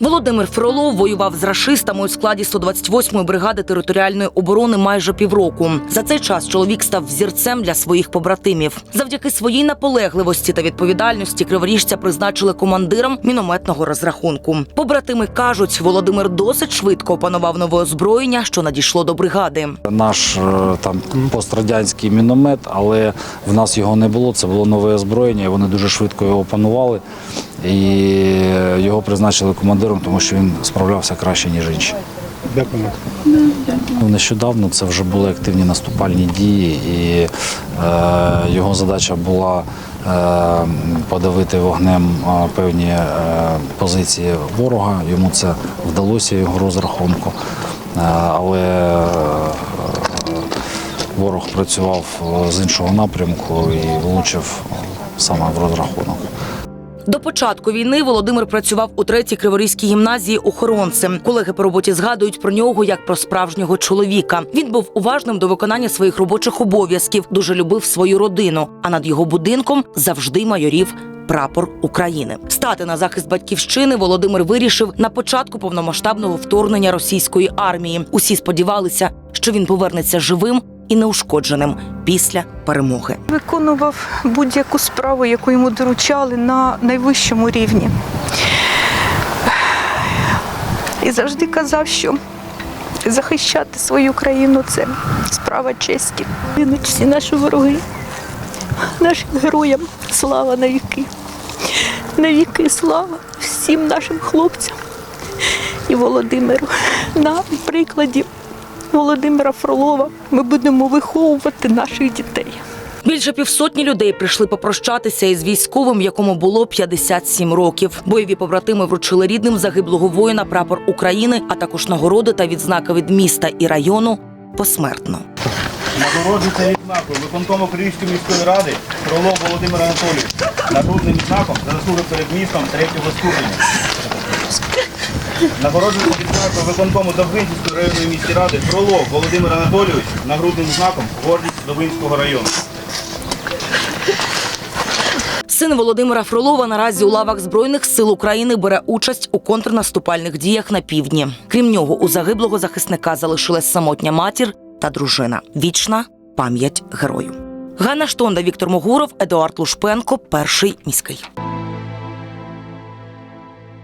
Володимир Фролов воював з рашистами у складі 128-ї бригади територіальної оборони майже півроку. За цей час чоловік став взірцем для своїх побратимів. Завдяки своїй наполегливості та відповідальності криворіжця призначили командиром мінометного розрахунку. Побратими кажуть, Володимир досить швидко опанував нове озброєння, що надійшло до бригади. Наш е, там пострадянський міномет, але в нас його не було. Це було нове озброєння. і Вони дуже швидко його опанували. І його призначили командиром, тому що він справлявся краще, ніж інші. Дякуємо. Ну, Нещодавно це вже були активні наступальні дії, і е, його задача була е, подавити вогнем е, певні е, позиції ворога. Йому це вдалося його розрахунку. Е, але е, ворог працював е, з іншого напрямку і влучив саме в розрахунок. До початку війни Володимир працював у третій Криворізькій гімназії охоронцем. Колеги по роботі згадують про нього як про справжнього чоловіка. Він був уважним до виконання своїх робочих обов'язків, дуже любив свою родину. А над його будинком завжди майорів. Прапор України стати на захист батьківщини Володимир вирішив на початку повномасштабного вторгнення російської армії. Усі сподівалися, що він повернеться живим і неушкодженим після перемоги. Виконував будь-яку справу, яку йому доручали на найвищому рівні. І завжди казав, що захищати свою країну це справа честі. Всі наші вороги, нашим героям слава навіки. Навіки слава всім нашим хлопцям і Володимиру. На прикладі Володимира Фролова ми будемо виховувати наших дітей. Більше півсотні людей прийшли попрощатися із військовим, якому було 57 років. Бойові побратими вручили рідним загиблого воїна прапор України, а також нагороди та відзнаки від міста і району посмертно. Нагороджується відзнакою виконкому Київської міської ради Фролов Володимир Анатолійович нагрудним знаком за заслуги перед містом третього ступеня. Нагороджується відзнакою виконкому Довгинської районної міської ради Фролов Володимир Анатолійович нагрудним знаком гордість Довгинського району. Син Володимира Фролова наразі у лавах збройних сил України бере участь у контрнаступальних діях на півдні. Крім нього, у загиблого захисника залишилась самотня матір та дружина. Вічна пам'ять герою. Ганна Штонда, Віктор Могуров, Едуард Лушпенко, перший міський.